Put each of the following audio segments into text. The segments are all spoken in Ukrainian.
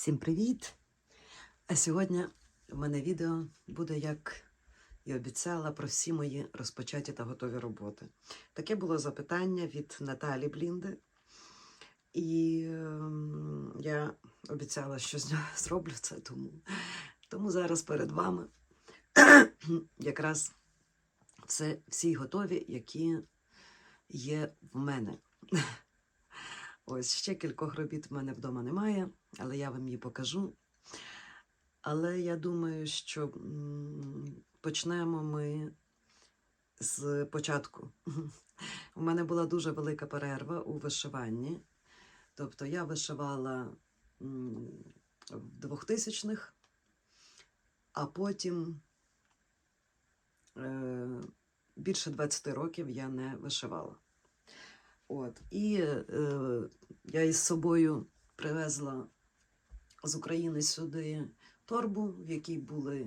Всім привіт! А сьогодні в мене відео буде, як і обіцяла, про всі мої розпочаті та готові роботи. Таке було запитання від Наталі Блінди. І ем, я обіцяла, що зроблю це, тому, тому зараз перед вами якраз все, всі готові, які є в мене. Ось ще кількох робіт в мене вдома немає, але я вам її покажу. Але я думаю, що почнемо ми з початку. У мене була дуже велика перерва у вишиванні. Тобто я вишивала в 2000-х, а потім е, більше 20 років я не вишивала. От. І е, я із собою привезла з України сюди торбу, в якій були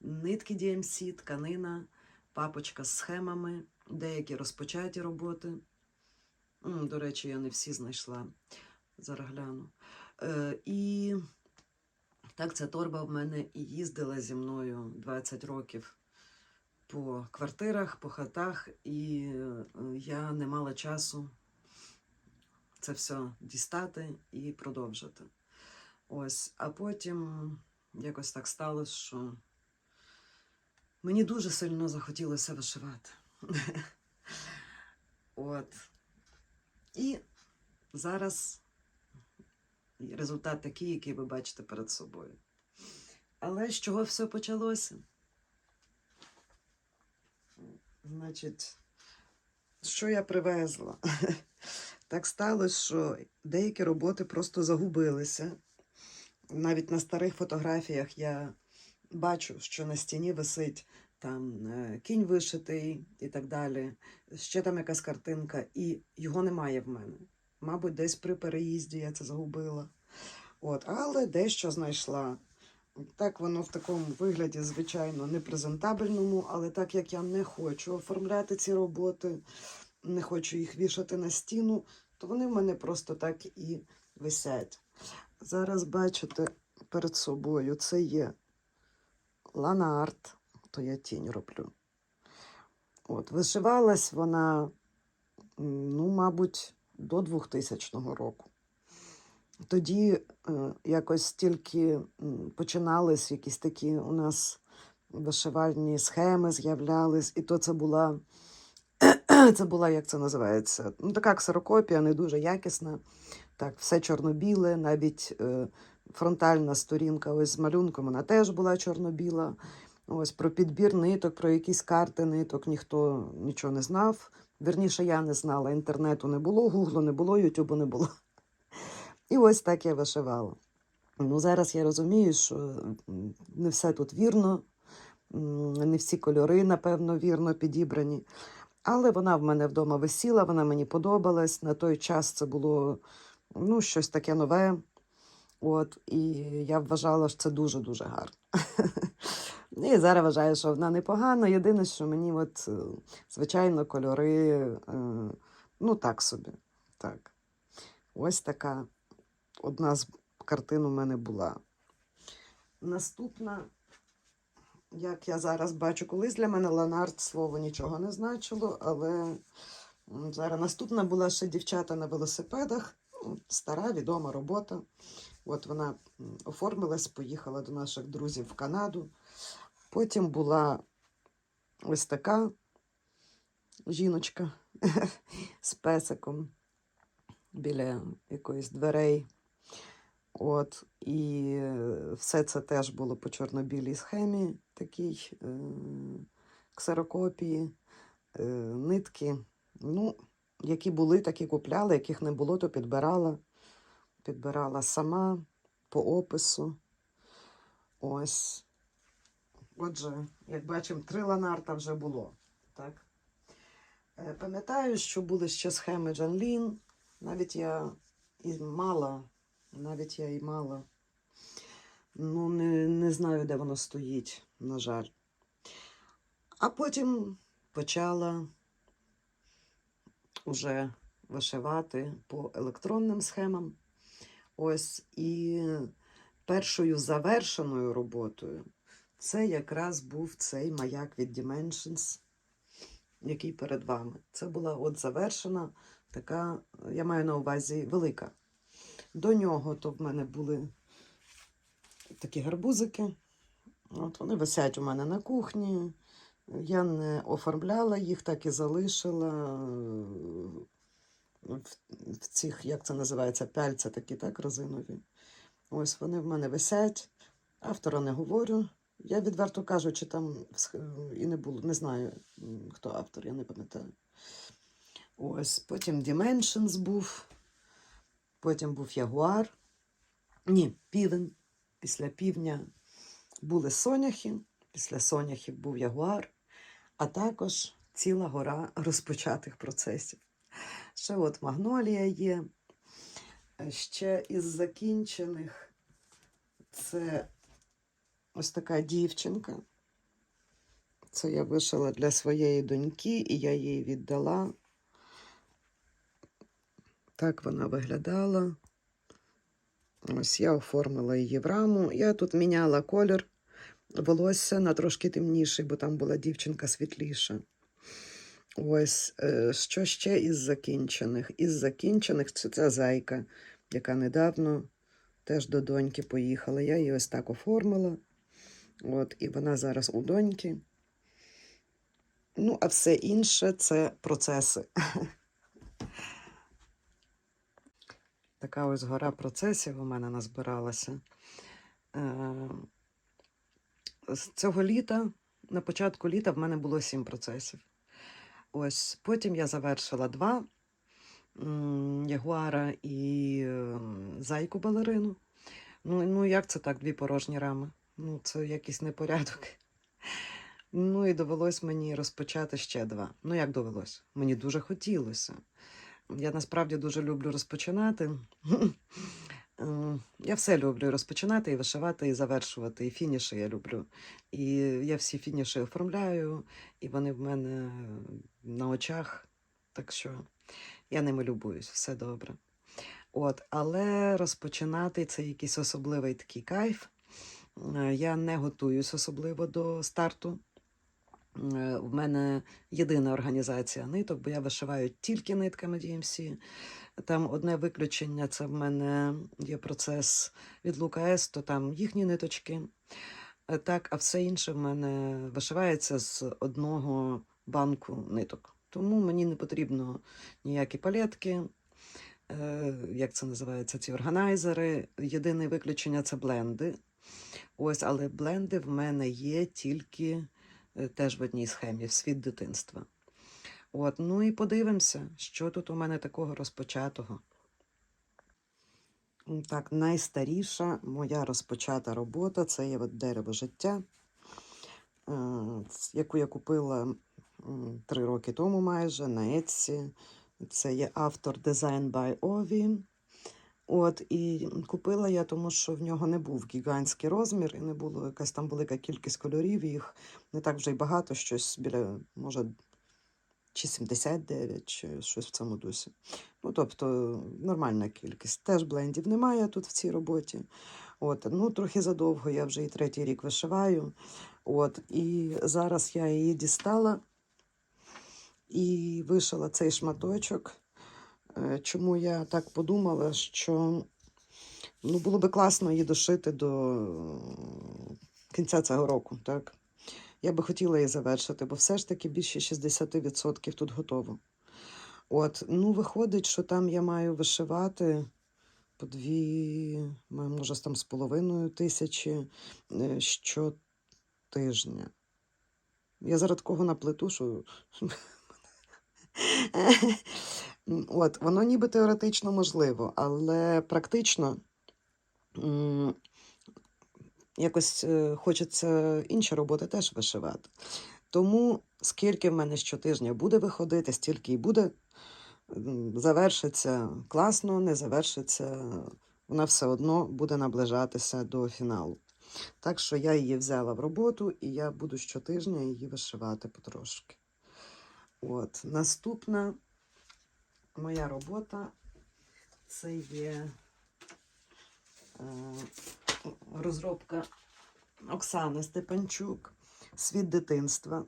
нитки DMC, тканина, папочка з схемами, деякі розпочаті роботи. До речі, я не всі знайшла. Зараз гляну. Е, і так, ця торба в мене і їздила зі мною 20 років по квартирах, по хатах, і е, я не мала часу це все дістати і продовжити. Ось, а потім якось так сталося, що мені дуже сильно захотілося вишивати. От. І зараз результат такий, який ви бачите перед собою. Але з чого все почалося? Значить, що я привезла? Так сталося, що деякі роботи просто загубилися. Навіть на старих фотографіях я бачу, що на стіні висить там е, кінь вишитий і так далі. Ще там якась картинка, і його немає в мене. Мабуть, десь при переїзді я це загубила. От, але дещо знайшла. Так воно в такому вигляді, звичайно, непрезентабельному, але так як я не хочу оформляти ці роботи, не хочу їх вішати на стіну, то вони в мене просто так і висять. Зараз бачите перед собою, це є ланарт, то я тінь роблю. От, вишивалась вона, ну, мабуть, до 2000 року. Тоді е, якось тільки починались якісь такі у нас вишивальні схеми, з'являлись, і то це була, це була, як це називається, ну, така ксерокопія, не дуже якісна. Так, все чорно-біле, навіть е, фронтальна сторінка ось з малюнком, вона теж була чорно-біла. Ось про підбір ниток, про якісь карти ниток ніхто нічого не знав. Вірніше, я не знала. Інтернету не було, гуглу не було, ютубу не було. І ось так я вишивала. Ну, зараз я розумію, що не все тут вірно, не всі кольори, напевно, вірно підібрані. Але вона в мене вдома висіла, вона мені подобалась. На той час це було ну, щось таке нове. От, і я вважала, що це дуже-дуже гарно. І зараз вважаю, що вона непогана. Єдине, що мені, от, е, звичайно, кольори, е, ну так собі. Так. Ось така одна з картин у мене була. Наступна, як я зараз бачу, колись для мене Ланард слово нічого не значило, але зараз наступна була ще дівчата на велосипедах. Стара, відома робота. От вона оформилась, поїхала до наших друзів в Канаду. Потім була ось така жіночка з песиком біля якоїсь дверей. От, і е, все це теж було по чорно-білій схемі, такій е, ксерокопії, е, нитки. Ну, які були, такі купляла, яких не було, то підбирала. Підбирала сама по опису. Ось. Отже, як бачимо, три ланарта вже було. Так? Е, Пам'ятаю, що були ще схеми Джан Лін. Навіть я і мала, навіть я і мала. Ну, не, не знаю, де воно стоїть, на жаль. А потім почала уже вишивати по електронним схемам. Ось і першою завершеною роботою це якраз був цей маяк від Dimensions, який перед вами. Це була от завершена така, я маю на увазі, велика. До нього то в мене були такі гарбузики. От вони висять у мене на кухні. Я не оформляла їх, так і залишила е, в, цих, як це називається, пяльця такі, так, резинові. Ось вони в мене висять. Автора не говорю. Я відверто кажучи, там і не було, не знаю, хто автор, я не пам'ятаю. Ось, потім Dimensions був, потім був Ягуар. Ні, півень. Після півня були соняхи, після соняхів був ягуар, а також ціла гора розпочатих процесів. Ще от магнолія є. Е, Ще із закінчених це ось така дівчинка. Це я вишила для своєї доньки, і я їй віддала. Так вона виглядала. Ось я оформила її в раму. Я тут міняла колір волосся на трошки темніший, бо там була дівчинка світліша. Ось е, що ще із закінчених? Із закінчених це ця зайка, яка недавно теж до доньки поїхала. Я її ось так оформила. От, і вона зараз у доньки. Ну, а все інше це процеси. Така ось гора процесів у мене назбиралася. З цього літа, на початку літа, в мене було сім процесів. Ось потім я завершила два ягуара і ем, зайку балерину. Ну, ну як це так, дві порожні рами? Ну, це якийсь непорядок. Ну і довелось мені розпочати ще два. Ну, як довелось? Мені дуже хотілося. Я насправді дуже люблю розпочинати. Я все люблю розпочинати, і вишивати, і завершувати. І фініші я люблю. І я всі фініші оформляю, і вони в мене на очах. Так що я ними любуюсь, все добре. От, але розпочинати це якийсь особливий такий кайф. Е, Я не готуюсь особливо до старту. Е, В мене єдина організація ниток, бо я вишиваю тільки нитками DMC. Там одне виключення це в мене є процес від Лука то там їхні ниточки. Е, Так, а все інше в мене вишивається з одного банку ниток. Тому мені не потрібно ніякі палетки, е, як це називається, ці органайзери. Єдине виключення це бленди. Ось, але бленди в мене є тільки е, теж в одній схемі, в світ дитинства. От, ну і подивимося, що тут у мене такого розпочатого. Так, найстаріша моя розпочата робота це є дерево життя, е, яку я купила три роки тому майже на Etsy. Це є автор Design by Ovi. От, і купила я, тому що в нього не був гігантський розмір, і не було якась там велика кількість кольорів. Їх не так вже й багато, щось біля, може, чи 79, чи щось в цьому дусі. Ну, тобто, нормальна кількість. Теж блендів немає тут в цій роботі. От, ну, трохи задовго, я вже і третій рік вишиваю. От, і зараз я її дістала і вишила цей шматочок. Е, Чому я так подумала, що ну, було би класно її дошити до кінця цього року, так? Я би хотіла її завершити, бо все ж таки більше 60% тут готово. От, ну, виходить, що там я маю вишивати по дві, може, там з половиною тисячі е, щотижня. Я зараз такого наплету, що. От, воно ніби теоретично можливо, але практично якось е, хочеться інші роботи теж вишивати. Тому скільки в мене щотижня буде виходити, стільки і буде. Завершиться класно, не завершиться, вона все одно буде наближатися до фіналу. Так що я її взяла в роботу, і я буду щотижня її вишивати потрошки. От, наступна моя робота це є. Е, розробка Оксани Степанчук, світ дитинства.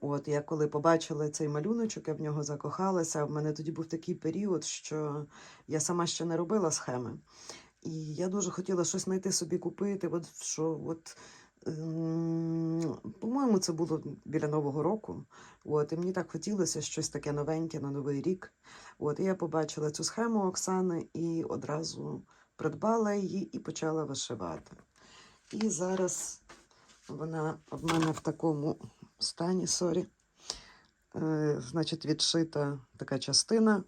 От, я коли побачила цей малюночок, я в нього закохалася. В мене тоді був такий період, що я сама ще не робила схеми. І я дуже хотіла щось знайти собі купити. От, що, от, ем, по-моєму, це було біля Нового року. От, і мені так хотілося щось таке новеньке на Новий рік. От, і я побачила цю схему Оксани і одразу придбала її і почала вишивати. І зараз вона в мене в такому стані, сорі. Е, значить, відшита така частина,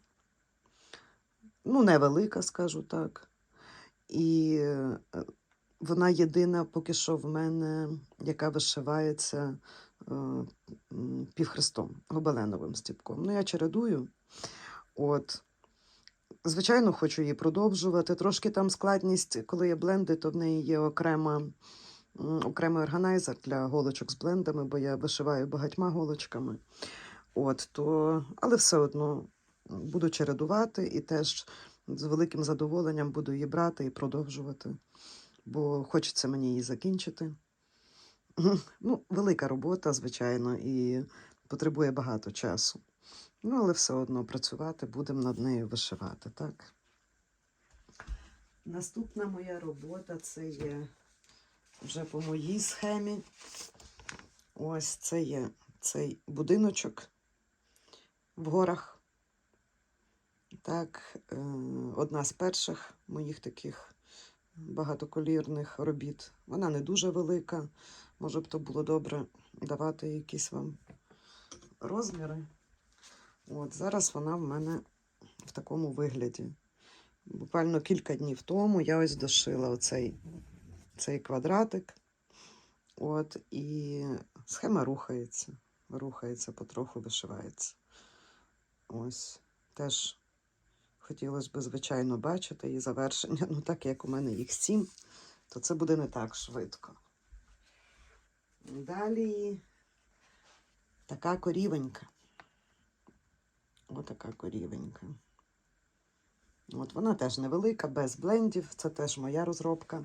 ну, невелика, скажу так. І е, вона єдина поки що в мене, яка вишивається е, півхрестом, гобеленовим стіпком. Ну, я чередую. От. Звичайно, хочу її продовжувати. Трошки там складність, коли є бленди, то в неї є окрема, окремий органайзер для голочок з блендами, бо я вишиваю багатьма голочками. От, то, але все одно буду чередувати і теж з великим задоволенням буду її брати і продовжувати, бо хочеться мені її закінчити. Ну, велика робота, звичайно, і потребує багато часу. Ну, але все одно працювати будемо над нею вишивати, так? Наступна моя робота це є вже по моїй схемі. Ось це є цей будиночок в горах. Так, е, одна з перших моїх таких багатоколірних робіт. Вона не дуже велика. Може б то було добре давати якісь вам розміри. От зараз вона в мене в такому вигляді. Буквально кілька днів тому я ось дошила оцей цей квадратик. От, і схема рухається. Рухається, потроху вишивається. Ось. Теж хотілося б, звичайно, бачити її завершення. Ну, так як у мене їх сім, то це буде не так швидко. Далі така корівенька. Отака корівенька. От вона теж невелика, без блендів. Це теж моя розробка.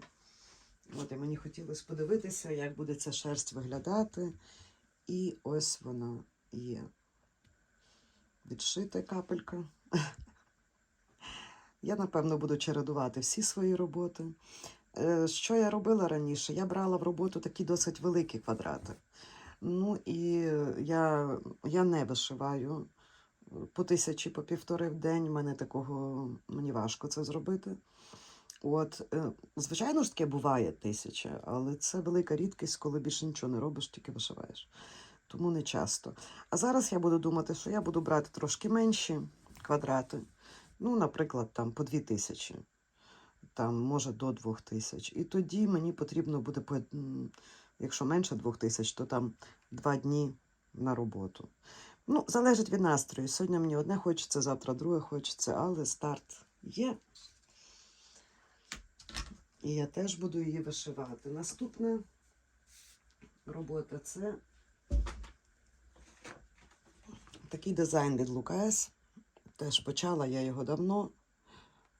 От і мені хотілося подивитися, як буде ця шерсть виглядати. І ось вона є. Відшита капелька. Я, напевно, буду чередувати всі свої роботи. Е, Що я робила раніше? Я брала в роботу такі досить великі квадрати. Ну і я, я не вишиваю по тисячі, по півтори в день. Мене такого мені важко це зробити. От, е, звичайно ж таке буває тисяча, але це велика рідкість, коли більше нічого не робиш, тільки вишиваєш. Тому не часто. А зараз я буду думати, що я буду брати трошки менші квадрати. Ну, наприклад, там по дві тисячі, там, може, до двох тисяч. І тоді мені потрібно буде, якщо менше двох тисяч, то там два дні на роботу. Ну, залежить від настрою. Сьогодні мені одне хочеться, завтра друге хочеться, але старт є. І я теж буду її вишивати. Наступна робота це такий дизайн від Лукас. Теж почала я його давно.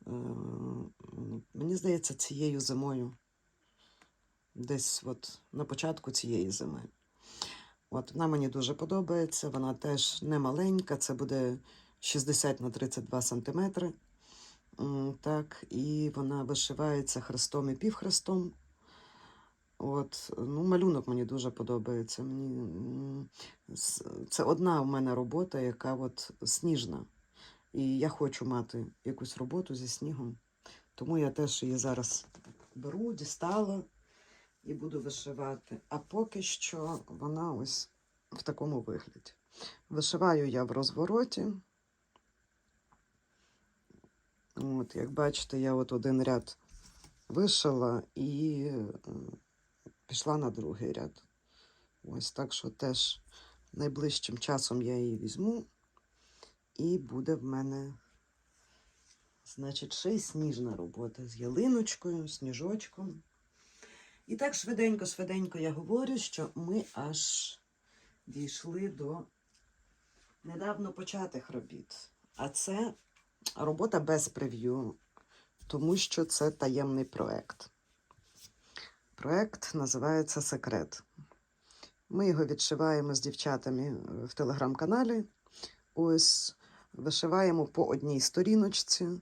Е, Мені здається, цією зимою. Десь от на початку цієї зими. От вона мені дуже подобається. Вона теж не маленька, це буде 60 на 32 сантиметри. Так, і вона вишивається хрестом і півхрестом. От, ну, малюнок мені дуже подобається. Мені, це одна у мене робота, яка от сніжна. І я хочу мати якусь роботу зі снігом. Тому я теж її зараз беру, дістала і буду вишивати. А поки що вона ось в такому вигляді. Вишиваю я в розвороті. От, як бачите, я от один ряд вишила і е, пішла на другий ряд. Ось так що теж найближчим часом я її візьму, і буде в мене, значить, ще й сніжна робота з ялиночкою, сніжочком. І так швиденько-швиденько я говорю, що ми аж дійшли до недавно початих робіт. А це робота без прев'ю, тому що це таємний проект. Проект називається Секрет. Ми його відшиваємо з дівчатами в телеграм-каналі. Ось вишиваємо по одній сторіночці,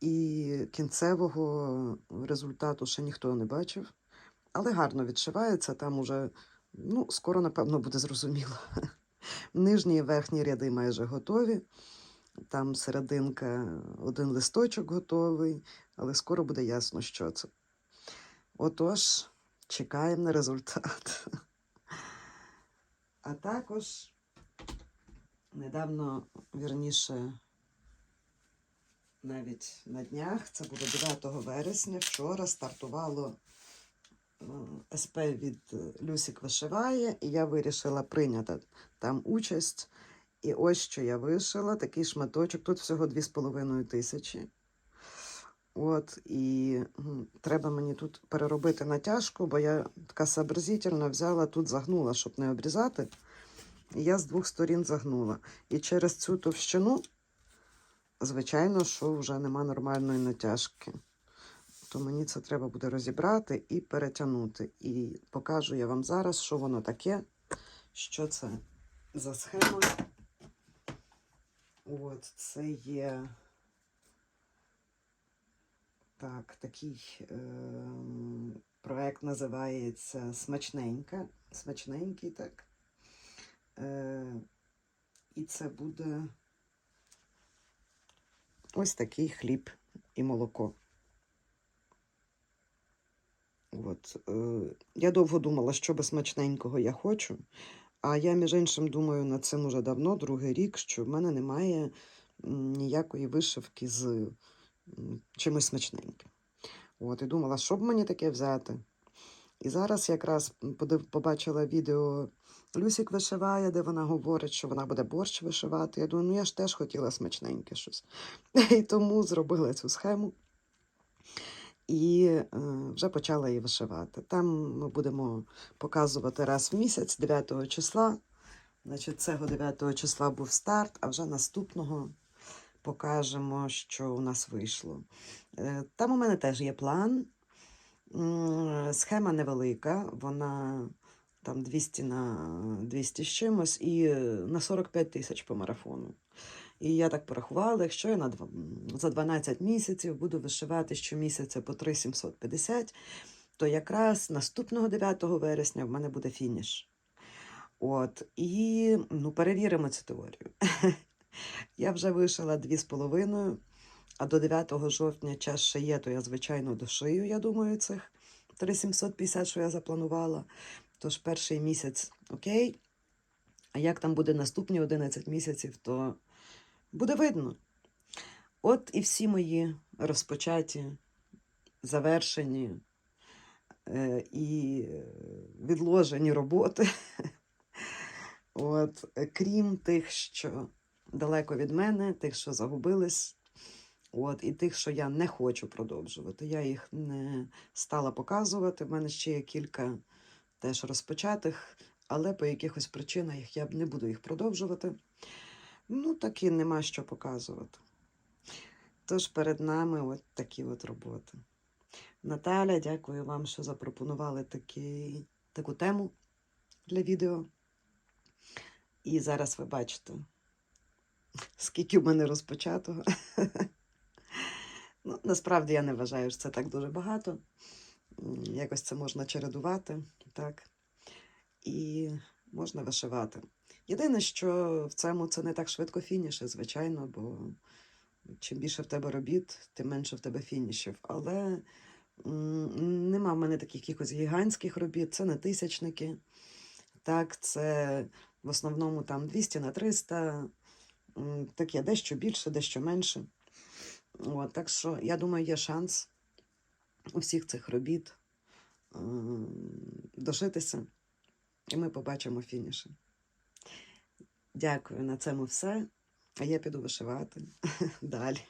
і кінцевого результату ще ніхто не бачив. Але гарно відшивається, там уже ну, скоро, напевно, буде зрозуміло. Нижні і верхні ряди майже готові. Там серединка, один листочок готовий, але скоро буде ясно, що це. Отож, чекаємо на результат. А також недавно, вірніше, навіть на днях, це буде 9 вересня, вчора стартувало СП від е, Люсік вишиває, і я вирішила прийняти там участь. І ось що я вишила, такий шматочок. Тут всього 2,5 тисячі. От, і треба мені тут переробити натяжку, бо я така сообразительно взяла, тут загнула, щоб не обрізати. І я з двох сторін загнула. І через цю товщину, звичайно, що вже нема нормальної натяжки. То мені це треба буде розібрати і перетягнути. І покажу я вам зараз, що воно таке, що це за схема. От, це є так, такий е, проект називається Смачненька. Смачненький, так. Е, і це буде ось такий хліб і молоко. От, е, я довго думала, що би смачненького я хочу. А я, між іншим, думаю над цим уже давно, другий рік, що в мене немає ніякої вишивки з чимось смачненьким. От, і думала, що б мені таке взяти. І зараз якраз побачила відео Люсік вишиває, де вона говорить, що вона буде борщ вишивати. Я думаю, ну я ж теж хотіла смачненьке щось. І тому зробила цю схему і е, вже почала її вишивати. Там ми будемо показувати раз в місяць, 9 числа. Значить, цього 9 числа був старт, а вже наступного покажемо, що у нас вийшло. Е, Там у мене теж є план. Схема невелика, вона там 200 на 200 з чимось і е, на 45 тисяч по марафону. І я так порахувала, якщо я на за 12 місяців буду вишивати щомісяця по 3,750, то якраз наступного 9 вересня в мене буде фініш. От, і ну, перевіримо цю теорію. Я вже вишила 2,5, а до 9 жовтня час ще є, то я, звичайно, дошию, я думаю, цих 3,750, що я запланувала. Тож перший місяць окей. А як там буде наступні 11 місяців, то буде видно. От і всі мої розпочаті, завершені е, і відложені роботи. От, крім тих, що далеко від мене, тих, що загубились, от, і тих, що я не хочу продовжувати. Я їх не стала показувати. В мене ще є кілька теж розпочатих, але по якихось причинах я не буду їх продовжувати. Ну, так і нема що показувати. Тож перед нами от такі от роботи. Наталя, дякую вам, що запропонували такий, таку тему для відео. І зараз ви бачите, скільки в мене розпочатого. ну, насправді я не вважаю, що це так дуже багато. Якось це можна чередувати, так. І можна вишивати. Єдине, що в цьому це не так швидко фініші, звичайно, бо чим більше в тебе робіт, тим менше в тебе фінішів. Але нема в мене таких якихось гігантських робіт, це не тисячники. Так, це в основному там 200 на 300, таке дещо більше, дещо менше. От, так що, я думаю, є шанс у всіх цих робіт м, дошитися, і ми побачимо фініші. Дякую на цьому все. А я піду вишивати далі.